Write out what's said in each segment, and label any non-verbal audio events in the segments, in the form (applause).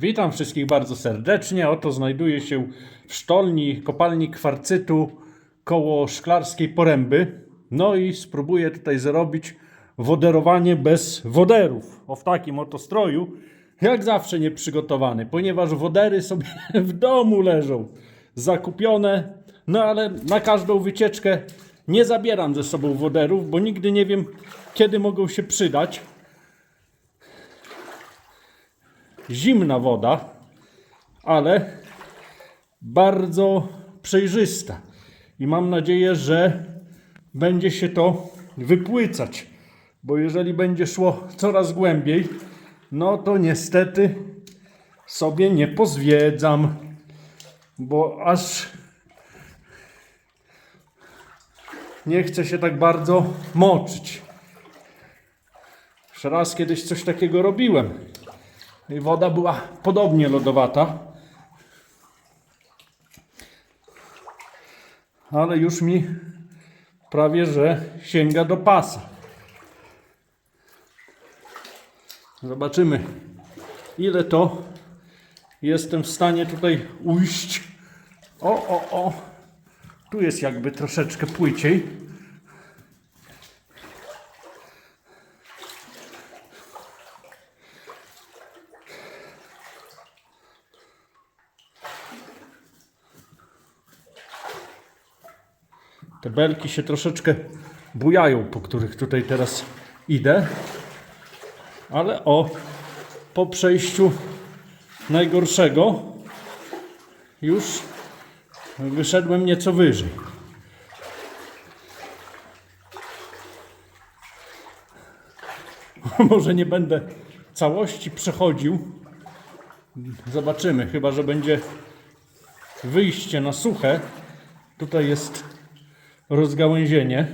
Witam wszystkich bardzo serdecznie. Oto znajduję się w sztolni kopalni kwarcytu koło Szklarskiej Poręby. No i spróbuję tutaj zrobić woderowanie bez woderów. O w takim oto stroju, jak zawsze nieprzygotowany, ponieważ wodery sobie (laughs) w domu leżą, zakupione. No ale na każdą wycieczkę nie zabieram ze sobą woderów, bo nigdy nie wiem, kiedy mogą się przydać. Zimna woda, ale bardzo przejrzysta. I mam nadzieję, że będzie się to wypłycać, bo jeżeli będzie szło coraz głębiej, no to niestety sobie nie pozwiedzam, bo aż nie chcę się tak bardzo moczyć. Już raz kiedyś coś takiego robiłem. Woda była podobnie lodowata. Ale już mi prawie że sięga do pasa. Zobaczymy, ile to jestem w stanie tutaj ujść. O, o, o. Tu jest jakby troszeczkę płyciej. Te belki się troszeczkę bujają, po których tutaj teraz idę. Ale o, po przejściu najgorszego już wyszedłem nieco wyżej. (laughs) Może nie będę całości przechodził. Zobaczymy, chyba że będzie wyjście na suche. Tutaj jest rozgałęzienie.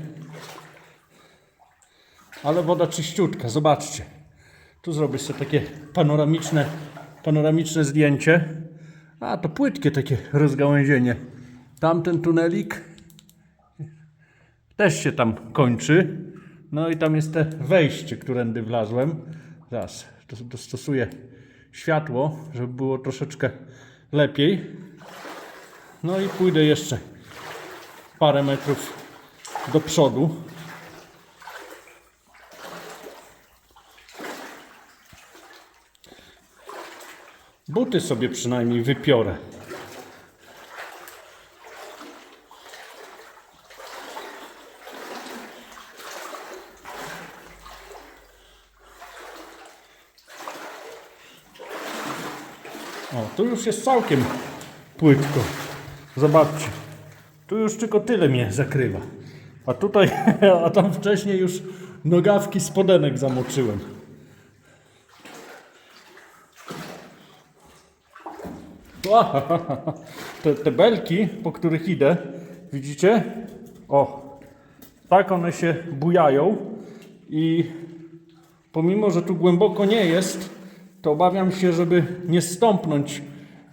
Ale woda czyściutka, zobaczcie. Tu zrobię sobie takie panoramiczne, panoramiczne zdjęcie. A to płytkie takie rozgałęzienie. Tamten tunelik też się tam kończy. No i tam jest te wejście, którędy wlazłem. Zaraz dos- dostosuję światło, żeby było troszeczkę lepiej. No i pójdę jeszcze parę metrów do przodu. Buty sobie przynajmniej wypiorę. O, tu już jest całkiem płytko. Zobaczcie. Tu już tylko tyle mnie zakrywa. A tutaj, (laughs) a tam wcześniej już nogawki spodenek zamoczyłem. (laughs) Te, te belki, po których idę, widzicie? O, tak one się bujają i pomimo, że tu głęboko nie jest, to obawiam się, żeby nie stąpnąć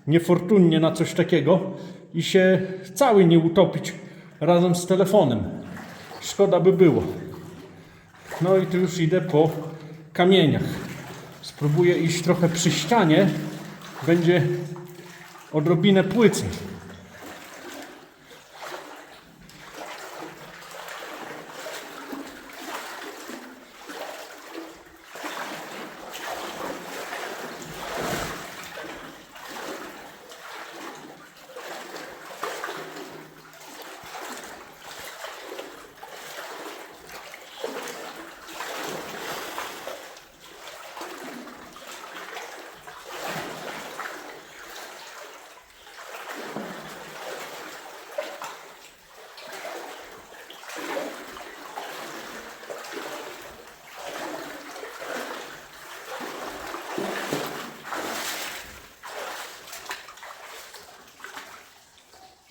niefortunnie na coś takiego i się cały nie utopić razem z telefonem. Szkoda by było. No i tu już idę po kamieniach. Spróbuję iść trochę przy ścianie. Będzie odrobinę płycej.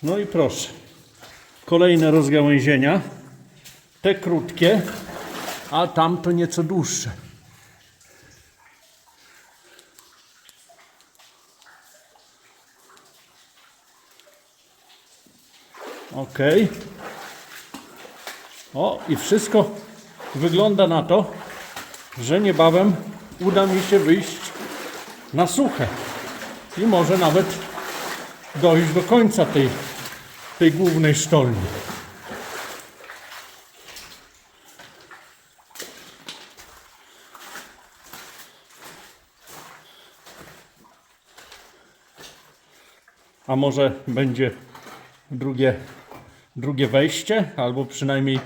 No i proszę. Kolejne rozgałęzienia. Te krótkie, a tamto nieco dłuższe. Ok. O, i wszystko wygląda na to, że niebawem uda mi się wyjść na suche. i może nawet dojść do końca tej, tej głównej sztolni. A może będzie drugie, drugie wejście, albo przynajmniej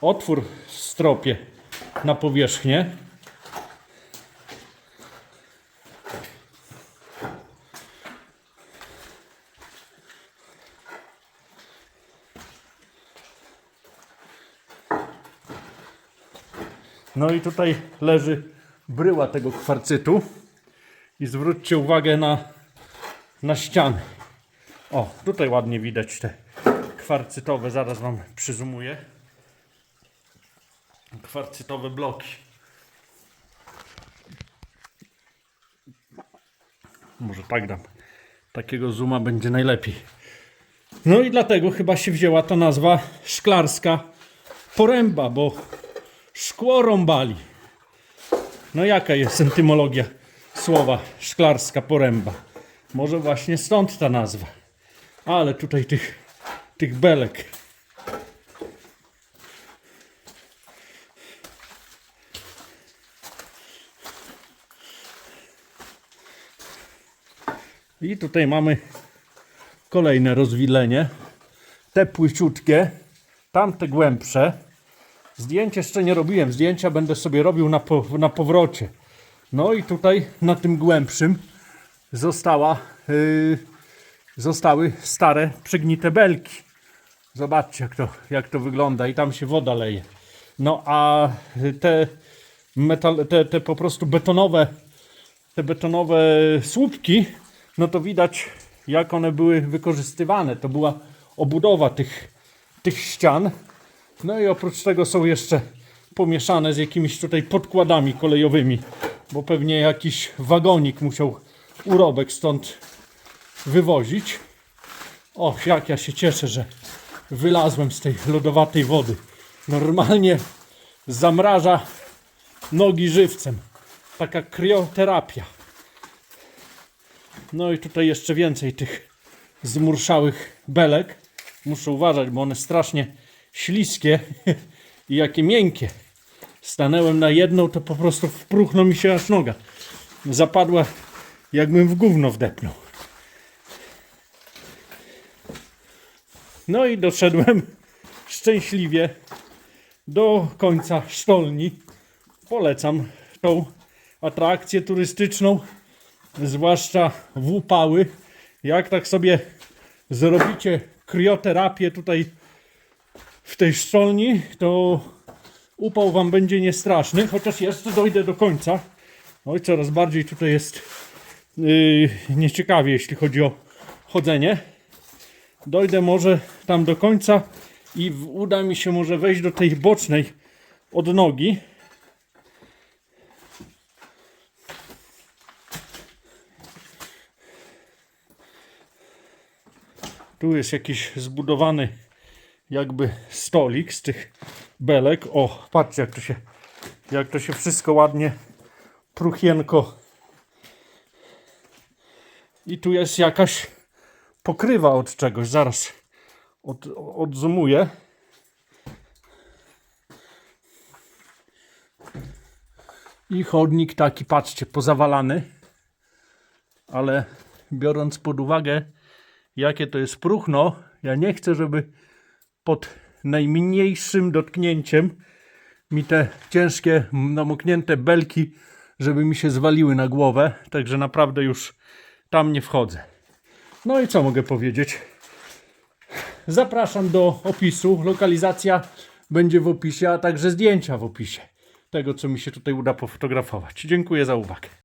otwór w stropie na powierzchnię. No i tutaj leży bryła tego kwarcytu. I zwróćcie uwagę na, na ściany. O, tutaj ładnie widać te kwarcytowe, zaraz Wam przyzumuję. Kwarcytowe bloki. Może tak dam. Takiego zooma będzie najlepiej. No i dlatego chyba się wzięła ta nazwa szklarska poręba, bo szkło rąbali. No jaka jest entymologia słowa szklarska poręba? Może właśnie stąd ta nazwa. Ale tutaj tych, tych belek. I tutaj mamy kolejne rozwilenie. Te płyciutkie, tamte głębsze. Zdjęć jeszcze nie robiłem. Zdjęcia będę sobie robił na, po, na powrocie. No i tutaj na tym głębszym została, yy, zostały stare przegnite belki. Zobaczcie jak to, jak to wygląda i tam się woda leje. No a te, metal, te, te po prostu betonowe, te betonowe słupki, no to widać jak one były wykorzystywane. To była obudowa tych, tych ścian. No i oprócz tego są jeszcze pomieszane z jakimiś tutaj podkładami kolejowymi, bo pewnie jakiś wagonik musiał urobek stąd wywozić. O, jak ja się cieszę, że wylazłem z tej lodowatej wody. Normalnie zamraża nogi żywcem. Taka krioterapia. No i tutaj jeszcze więcej tych zmurszałych belek. Muszę uważać, bo one strasznie śliskie i jakie miękkie. Stanęłem na jedną, to po prostu wpruchno mi się aż noga. Zapadła, jakbym w gówno wdepnął. No i doszedłem szczęśliwie do końca sztolni. Polecam tą atrakcję turystyczną, zwłaszcza w upały. Jak tak sobie zrobicie krioterapię tutaj w tej szczelni, to upał wam będzie niestraszny, chociaż jeszcze dojdę do końca. Oj, coraz bardziej tutaj jest yy, nieciekawie, jeśli chodzi o chodzenie. Dojdę może tam do końca i uda mi się może wejść do tej bocznej odnogi. Tu jest jakiś zbudowany jakby stolik z tych belek. O, patrzcie jak to się, jak to się wszystko ładnie pruchienko. I tu jest jakaś pokrywa od czegoś. Zaraz od, odzoomuję. I chodnik taki, patrzcie, pozawalany. Ale biorąc pod uwagę, jakie to jest próchno, ja nie chcę, żeby pod najmniejszym dotknięciem mi te ciężkie, namoknięte belki, żeby mi się zwaliły na głowę. Także naprawdę już tam nie wchodzę. No i co mogę powiedzieć? Zapraszam do opisu. Lokalizacja będzie w opisie, a także zdjęcia w opisie tego, co mi się tutaj uda pofotografować. Dziękuję za uwagę.